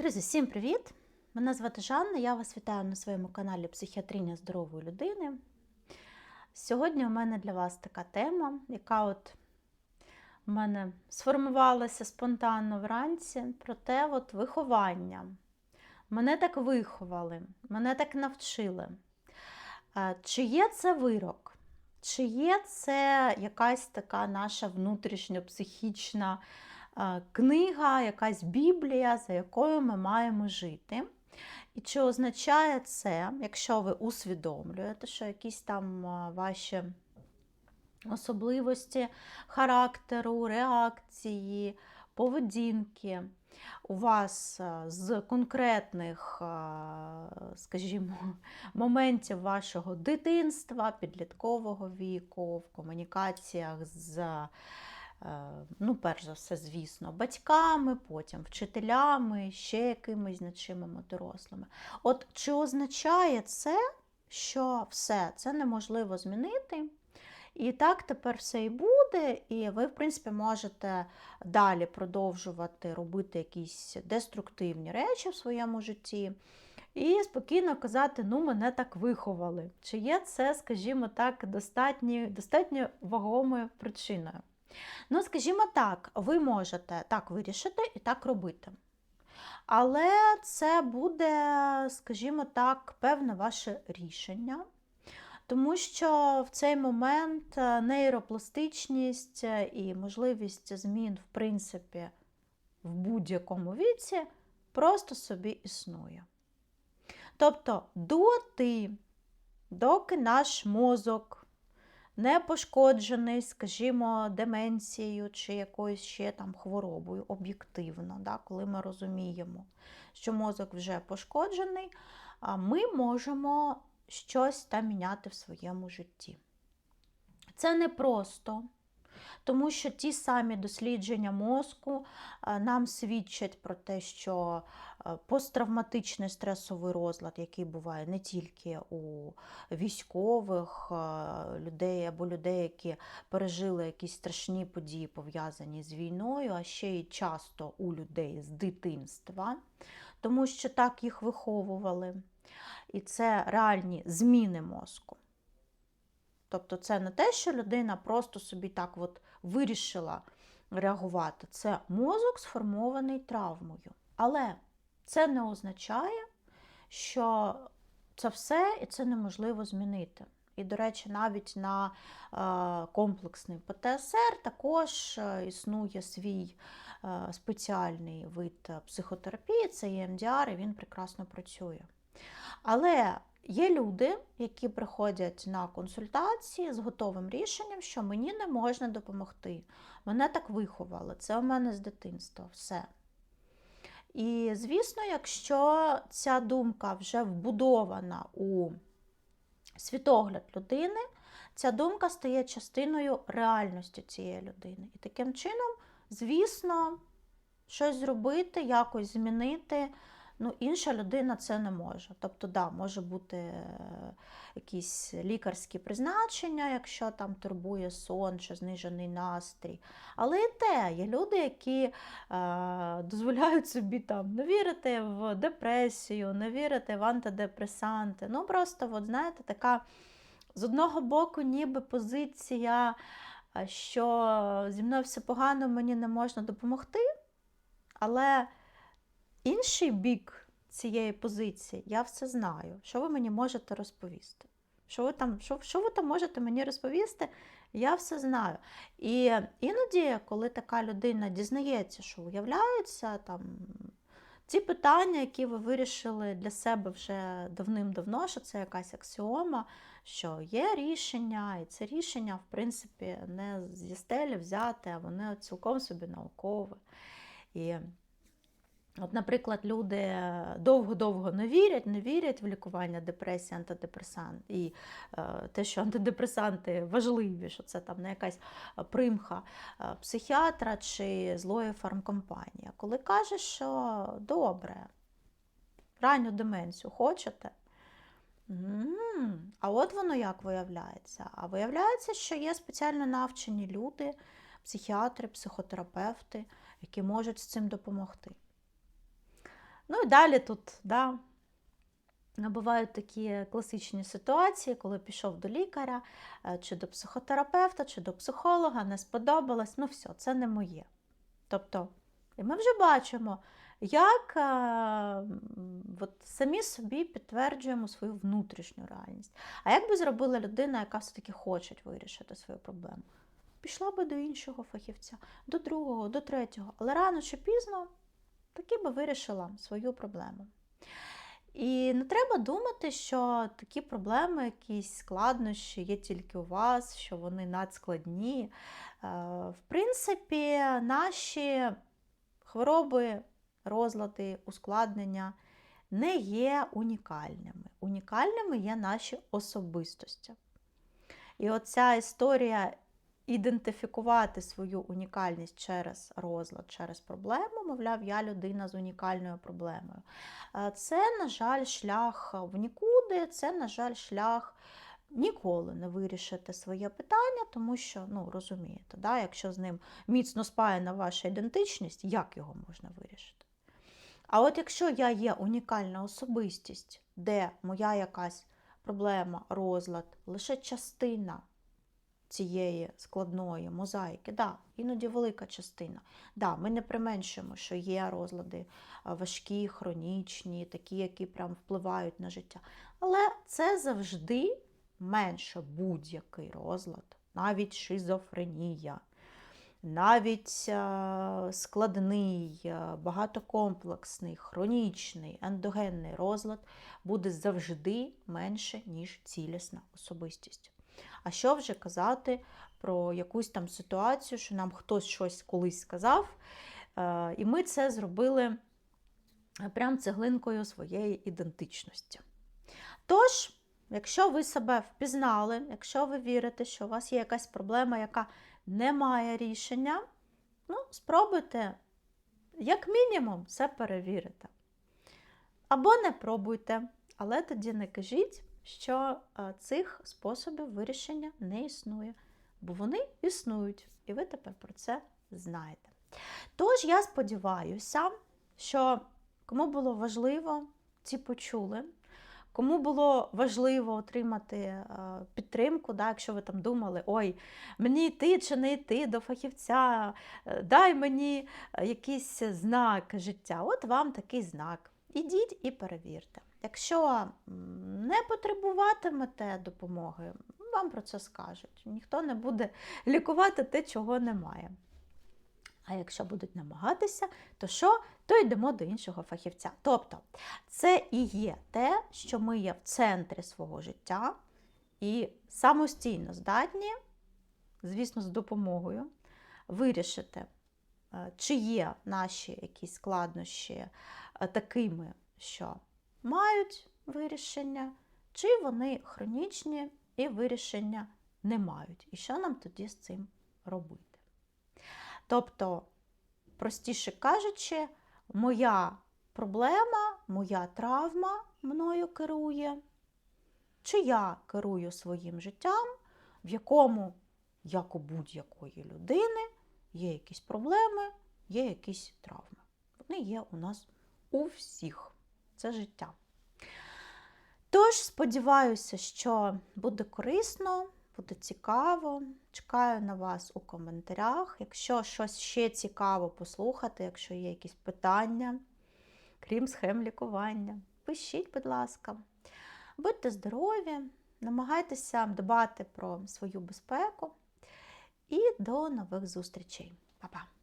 Друзі, всім привіт! Мене звати Жанна, я вас вітаю на своєму каналі Психіатріння здорової людини. Сьогодні у мене для вас така тема, яка от у мене сформувалася спонтанно вранці, про те от виховання. Мене так виховали, мене так навчили. Е, Чи є це вирок? Чи є це якась така наша внутрішньопсихічна книга, якась Біблія, за якою ми маємо жити? І чи означає це, якщо ви усвідомлюєте, що якісь там ваші особливості характеру, реакції, поведінки у вас з конкретних, скажімо, моментів вашого дитинства, підліткового віку, в комунікаціях з, ну, перш за все, звісно, батьками, потім вчителями, ще якимись значимими дорослими. От чи означає це, що все це неможливо змінити? І так тепер все і буде, і ви, в принципі, можете далі продовжувати робити якісь деструктивні речі в своєму житті. І спокійно казати, ну, мене так виховали. Чи є це, скажімо так, достатньо, достатньо вагомою причиною? Ну, скажімо так, ви можете так вирішити і так робити. Але це буде, скажімо так, певне ваше рішення. Тому що в цей момент е, нейропластичність е, і можливість змін, в принципі, в будь-якому віці просто собі існує. Тобто, доти, доки наш мозок не пошкоджений, скажімо, деменцією чи якоюсь ще там хворобою об'єктивно, да, коли ми розуміємо, що мозок вже пошкоджений, ми можемо щось там міняти в своєму житті. Це не просто, тому що ті самі дослідження мозку нам свідчать про те, що посттравматичний стресовий розлад, який буває не тільки у військових людей або людей, які пережили якісь страшні події, пов'язані з війною, а ще й часто у людей з дитинства, тому що так їх виховували. І це реальні зміни мозку. Тобто це не те, що людина просто собі так от вирішила реагувати. Це мозок сформований травмою. Але це не означає, що це все і це неможливо змінити. І, до речі, навіть на комплексний ПТСР також існує свій спеціальний вид психотерапії, це ЄМДР, і він прекрасно працює. Але є люди, які приходять на консультації з готовим рішенням, що мені не можна допомогти. Мене так виховали, це у мене з дитинства, все. І, звісно, якщо ця думка вже вбудована у світогляд людини, ця думка стає частиною реальності цієї людини. І таким чином, звісно, щось зробити, якось змінити. Ну, інша людина це не може. Тобто, да, може бути е, якісь лікарські призначення, якщо там турбує сон чи знижений настрій. Але і те, є люди, які е, дозволяють собі там не вірити в депресію, не вірити в антидепресанти. Ну, просто, от, знаєте, така з одного боку, ніби позиція, е, що зі мною все погано, мені не можна допомогти. Але Інший бік цієї позиції, я все знаю. Що ви мені можете розповісти? Що ви там що, що ви там можете мені розповісти? Я все знаю. І іноді, коли така людина дізнається, що уявляється, там, ці питання, які ви вирішили для себе вже давним-давно, що це якась аксіома, що є рішення, і це рішення, в принципі, не зі стелі взяти, а воно цілком собі наукове. І От, Наприклад, люди довго-довго не вірять, не вірять в лікування депресії, антидепресант. І е, те, що антидепресанти важливі, що це там не якась примха е, психіатра чи злої фармкомпанії. Коли кажеш, що добре, ранню деменцію хочете? А от воно як виявляється? А виявляється, що є спеціально навчені люди, психіатри, психотерапевти, які можуть з цим допомогти. Ну і далі тут, да, бувають такі класичні ситуації, коли пішов до лікаря, е, чи до психотерапевта, чи до психолога, не сподобалось, ну все, це не моє. Тобто, і ми вже бачимо, як е, м, от самі собі підтверджуємо свою внутрішню реальність. А як би зробила людина, яка все-таки хоче вирішити свою проблему? Пішла би до іншого фахівця, до другого, до третього, але рано чи пізно таки би вирішила свою проблему. І не треба думати, що такі проблеми, якісь складнощі є тільки у вас, що вони надскладні. Е, В принципі, наші хвороби, розлади, ускладнення не є унікальними. Унікальними є наші особистості. І оця історія ідентифікувати свою унікальність через розлад, через проблему, мовляв, я людина з унікальною проблемою. Е, Це, на жаль, шлях в нікуди, це, на жаль, шлях ніколи не вирішити своє питання, тому що, ну, розумієте, да, якщо з ним міцно спаяна ваша ідентичність, як його можна вирішити? А от якщо я є унікальна особистість, де моя якась проблема, розлад, лише частина цієї складної мозаїки, да, іноді велика частина. Да, Ми не применшуємо, що є розлади важкі, хронічні, такі, які прям впливають на життя. Але це завжди менше будь-який розлад, навіть шизофренія, навіть е, складний, е, багатокомплексний, хронічний, ендогенний розлад буде завжди менше, ніж цілісна особистість. А що вже казати про якусь там ситуацію, що нам хтось щось колись сказав, е, і ми це зробили прям цеглинкою своєї ідентичності. Тож, якщо ви себе впізнали, якщо ви вірите, що у вас є якась проблема, яка не має рішення, ну, спробуйте, як мінімум, це перевірити. Або не пробуйте, але тоді не кажіть, що е, цих способів вирішення не існує, бо вони існують, і ви тепер про це знаєте. Тож я сподіваюся, що кому було важливо, ці почули. Кому було важливо отримати е, підтримку, да, якщо ви там думали, ой, мені йти чи не йти до фахівця, е, дай мені якийсь знак життя. От вам такий знак. Ідіть і перевірте. Якщо не потребуватимете допомоги, вам про це скажуть. Ніхто не буде лікувати те, чого немає. А якщо будуть намагатися, то що? То йдемо до іншого фахівця. Тобто, це і є те, що ми є в центрі свого життя і самостійно здатні, звісно, з допомогою, вирішити, е, чи є наші якісь складнощі е, такими, що мають вирішення, чи вони хронічні і вирішення не мають. І що нам тоді з цим робити? Тобто, простіше кажучи, моя проблема, моя травма мною керує, чи я керую своїм життям, в якому, як у будь-якої людини, є якісь проблеми, є якісь травми. Вони є у нас у всіх. Це життя. Тож, сподіваюся, що буде корисно, буде цікаво. Чекаю на вас у коментарях. Якщо щось ще цікаво послухати, якщо є якісь питання, крім схем лікування, пишіть, будь ласка. Будьте здорові, намагайтеся дбати про свою безпеку і до нових зустрічей. Па-па!